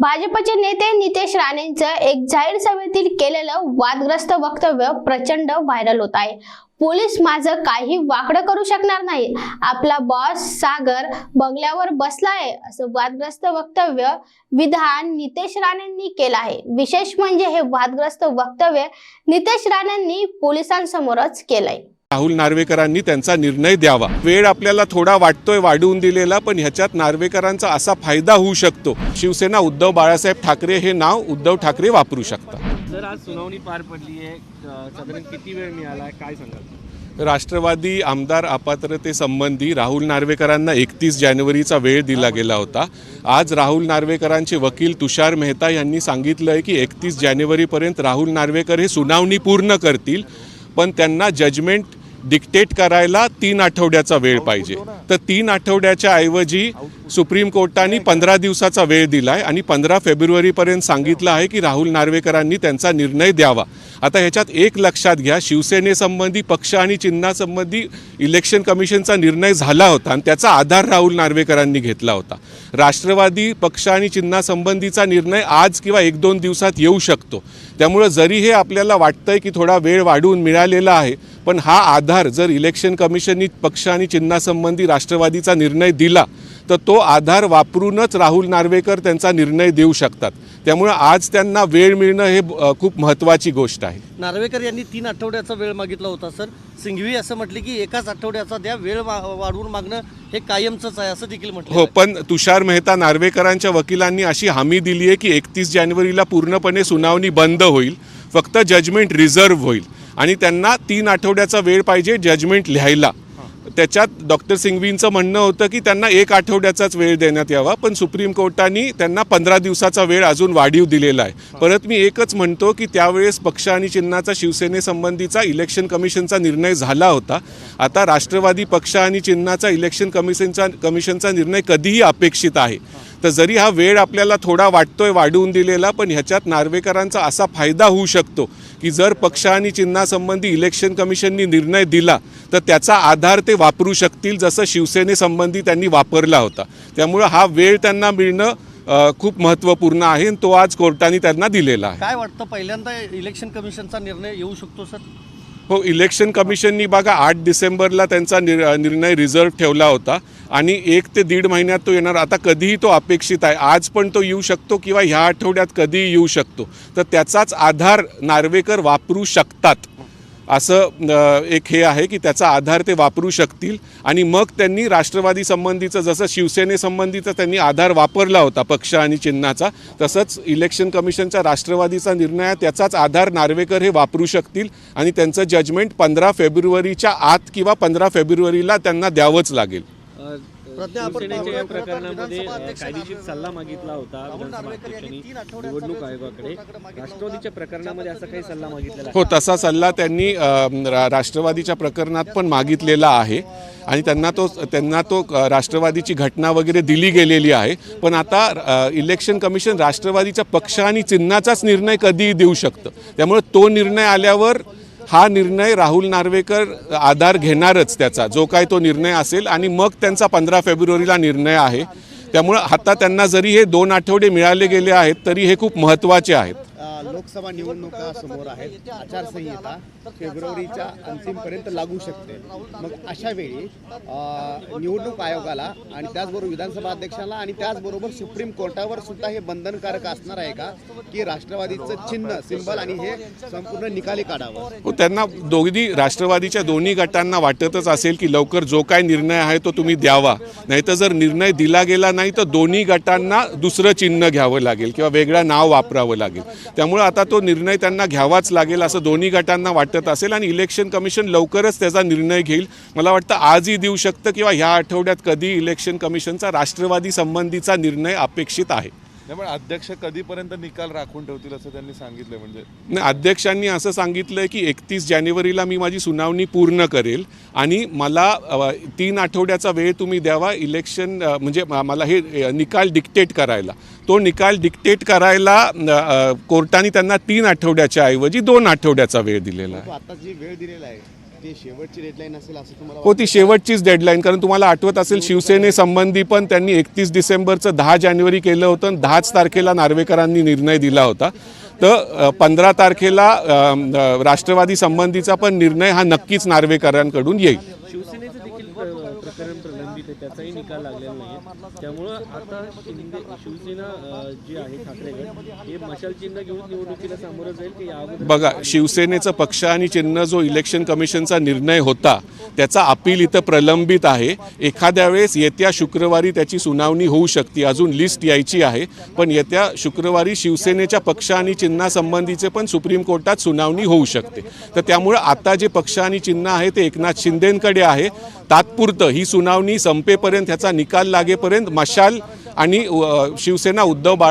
भाजपचे नेते नितेश राणेंचं एक जाहीर सभेतील केलेलं वादग्रस्त वक्तव्य प्रचंड व्हायरल होत आहे. पोलीस माझं काही वाकडं करू शकणार नाही. आपला बॉस सागर बंगल्यावर बसला आहे असं वादग्रस्त वक्तव्य विधान नितेश राणेंनी केलं आहे. विशेष म्हणजे हे वादग्रस्त वक्तव्य नितेश राणेंनी पोलिसांसमोरच केलंय. राहुल नार्वेकरांनी त्यांचा निर्णय द्यावा. वेळ आपल्याला थोडा वाटतोय वाढवून दिलेला पण ह्याच्यात नार्वेकरांचा असा फायदा होऊ शकतो. शिवसेना उद्धव बाळासाहेब ठाकरे हे नाव उद्धव ठाकरे वापरू शकतात. तर आज सुनावणी पार पडली आहे. साधारण किती वेळ मिळाला काय सांगाल? राष्ट्रवादी आमदार अपात्रतेसंबंधी राहुल नार्वेकरांना एकतीस जानेवारीचा वेळ दिला गेला होता. आज राहुल नार्वेकरांचे वकील तुषार मेहता यांनी सांगितलं आहे की एकतीस जानेवारीपर्यंत राहुल नार्वेकर हे सुनावणी पूर्ण करतील. पण त्यांना जजमेंट डिक्टेट करायला तीन आठवड्याचा वेळ पाहिजे. तर तीन आठवड्याच्या ऐवजी सुप्रीम कोर्टाने पंधरा दिवसाचा वेळ दिला आहे आणि पंधरा फेब्रुवारीपर्यंत सांगितलं आहे की राहुल नार्वेकरांनी त्यांचा निर्णय द्यावा. आता ह्याच्यात एक लक्षात घ्या शिवसेनेसंबंधी पक्ष आणि चिन्हासंबंधी इलेक्शन कमिशनचा निर्णय झाला होता आणि त्याचा आधार राहुल नार्वेकरांनी घेतला होता. राष्ट्रवादी पक्ष आणि चिन्हासंबंधीचा निर्णय आज किंवा एक दोन दिवसात येऊ शकतो. त्यामुळं जरी हे आपल्याला वाटतंय की थोडा वेळ वाढवून मिळालेला आहे पण हा आधार जर इलेक्शन कमिशननी पक्ष आणि चिन्हासंबंधी राष्ट्रवादीचा निर्णय दिला तर तो आधार वापरूनच राहुल नार्वेकर त्यांचा निर्णय देऊ शकतात. त्यामुळं आज त्यांना वेळ मिळणं हे खूप महत्त्वाची गोष्ट आहे. नार्वेकर यांनी तीन आठवड्याचा वेळ मागितला होता सर. सिंघवी असं म्हटले की एकाच आठवड्याचा द्या वेळ वाढवून मागणं हे कायमचंच आहे असं देखील म्हटलं हो पण तुषार मेहता नार्वेकरांच्या वकिलांनी अशी हमी दिली आहे की एकतीस जानेवारीला पूर्णपणे सुनावणी बंद होईल फक्त जजमेंट रिझर्व्ह होईल. आणि त्यांना तीन आठवड्याचा वेळ पाहिजे जजमेंट लिहायला. त्याच्यात डॉक्टर सिंघवींचं म्हणणं होतं की त्यांना एक आठवड्याचाच वेळ देण्यात यावा पण सुप्रीम कोर्टाने त्यांना पंधरा दिवसाचा वेळ अजून वाढीव दिलेला आहे. परत मी एकच म्हणतो की त्यावेळेस पक्ष आणि चिन्हाचा शिवसेनेसंबंधीचा इलेक्शन कमिशनचा निर्णय झाला होता. आता राष्ट्रवादी पक्ष आणि चिन्हाचा इलेक्शन कमिशनचा कमिशनचा निर्णय कधीही अपेक्षित आहे. तर जरी हा वेळ आपल्याला थोडा वाटतोय वाढवून दिलेला पण ह्याच्यात नार्वेकरांचा असा फायदा होऊ शकतो की जर पक्ष आणि चिन्हासंबंधी इलेक्शन कमिशननी निर्णय दिला तर त्याचा आधार ते वापरू शकतील जसं शिवसेनेसंबंधी त्यांनी वापरला होता. त्यामुळं हा वेळ त्यांना मिळणं खूप महत्त्वपूर्ण आहे आणि तो आज कोर्टाने त्यांना दिलेला आहे. काय वाटतं पहिल्यांदा इलेक्शन कमिशनचा निर्णय येऊ शकतो सर? हो इलेक्शन कमिशननी बघा आठ डिसेंबरला त्यांचा निर निर्णय रिझर्व्ह ठेवला होता. आणि एक ते दीड महिन्यात तो येणार. आता कधीही तो अपेक्षित आहे. आज पण तो येऊ शकतो किंवा ह्या आठवड्यात कधीही येऊ शकतो. तर त्याचाच आधार नार्वेकर वापरू शकतात. असं एक हे आहे की त्याचा आधार ते वापरू शकतील. आणि मग त्यांनी राष्ट्रवादी संबंधीचं जसं शिवसेनेसंबंधीचा त्यांनी आधार वापरला होता पक्ष आणि चिन्हाचा तसंच इलेक्शन कमिशनचा राष्ट्रवादीचा निर्णय त्याचाच आधार नार्वेकर हे वापरू शकतील. आणि त्यांचं जजमेंट पंधरा फेब्रुवारीच्या आत किंवा पंधरा फेब्रुवारीला त्यांना द्यावंच लागेल. शिवसेनेच्या या प्रकरणामध्ये कायदेशीर सल्ला मागितला होता विधानसभा अध्यक्षांनी निवडणूक आयोगाकडे. राष्ट्रवादीच्या प्रकरणामध्ये असा काही सल्ला मागितलेला हो तसा सल्ला त्यांनी राष्ट्रवादीच्या प्रकरणात पण मागितलेला आहे. आणि त्यांना तो त्यांना तो राष्ट्रवादीची घटना वगैरे दिली गेलेली आहे. पण आता इलेक्शन कमिशन राष्ट्रवादीच्या पक्ष आणि चिन्हाचाच निर्णय कधीही देऊ शकतं. त्यामुळे तो निर्णय आल्यावर हा निर्णय राहुल नार्वेकर आधार घेणारच त्याचा. जो काय तो निर्णय असेल आणि मग त्यांचा पंधरा फेब्रुवारीला निर्णय आहे. त्यामुळं आता त्यांना जरी हे दोन आठवडे मिळाले गेले आहेत तरी हे खूप महत्त्वाचे आहेत. लोकसभा निवडणुका समोर आहेत. आचारसंहिता फेब्रुवारीच्या अंतिमपर्यंत लागू शकते. मग अशा वेळी निवडणूक आयोगाला आणि त्याचबरोबर विधानसभा अध्यक्षाला आणि त्याचबरोबर सुप्रीम कोर्टावर सुद्धा हे बंधनकारक असणार आहे का? की राष्ट्रवादीचं चिन्ह सिंबल आणि हे संपूर्ण निकाली काढावं? हो, त्यांना दोन्ही राष्ट्रवादीच्या दोन्ही गटांना वाटतच असेल की लवकर जो काय निर्णय आहे तो तुम्ही द्यावा. नाहीतर जर निर्णय दिला गेला नाही तर दोन्ही गटांना दुसरं चिन्ह घ्यावं लागेल किंवा वेगळं नाव वापरावं लागेल. त्यामुळे आता तो निर्णय त्यांना घ्यावाच लागेल असं दोन्ही गटांना वाटत असेल आणि इलेक्शन कमिशन लवकरच त्याचा निर्णय घेईल. मला वाटतं आजही देऊ शकतं किंवा ह्या आठवड्यात कधी इलेक्शन कमिशनचा राष्ट्रवादी संबंधीचा निर्णय अपेक्षित आहे. त्यामुळे अध्यक्ष कधीपर्यंत निकाल राखून ठेवतील असं त्यांनी सांगितलं म्हणजे? नाही अध्यक्षांनी असं सांगितलं की एकतीस जानेवारीला मी माझी सुनावणी पूर्ण करेल आणि मला अ, तीन आठवड्याचा वेळ तुम्ही द्यावा इलेक्शन अ, म्हणजे म- मला हे अ, निकाल डिक्टेट करायला. तो निकाल डिक्टेट करायला अ, अ, कोर्टाने त्यांना तीन आठवड्याच्या ऐवजी दोन आठवड्याचा वेळ दिलेला आहे. आता जी वेळ दिलेला आहे ते शेवटची डेडलाईन असेल असं तुम्हाला हो ती शेवटचीच डेडलाईन कारण तुम्हाला आठवत असेल शिवसेनेसंबंधी पण त्यांनी एकतीस डिसेंबरचं दहा जानेवारी केलं होतं आणि दहाच तारखेला नार्वेकरांनी निर्णय दिला होता. तर पंधरा तारखेला राष्ट्रवादी संबंधीचा पण निर्णय हा नक्कीच नार्वेकरांकडून येईल शिवसेनेचं देखील प्र- प्रकरण प्रलंबित आहे त्याचाही निकाल लागलेला नाही त्यामुळं आता शिंदे शिवसेना जी आहे ठाकरे हे मशाल चिन्ह घेऊन निवडणुकीला सामोरं जाईल की या बघा शिवसेनेचं पक्ष आणि चिन्ह जो इलेक्शन कमिशनचा निर्णय होता त्याचा अपील इथं प्रलंबित आहे. एखाद्या वेळेस येत्या शुक्रवारी त्याची सुनावणी होऊ शकते. अजून लिस्ट यायची आहे. पण येत्या शुक्रवारी शिवसेनेच्या पक्ष आणि चिन्हासंबंधीचे पण सुप्रीम कोर्टात सुनावणी होऊ शकते. तर त्यामुळं आता जे पक्ष आणि चिन्ह आहे ते एकनाथ शिंदेंकडे आहे. तात्पुरतं ही सुनावणी संपेपर्यंत ह्याचा निकाल लागेपर्यंत मशाल आणि शिवसेना उद्धव बाळा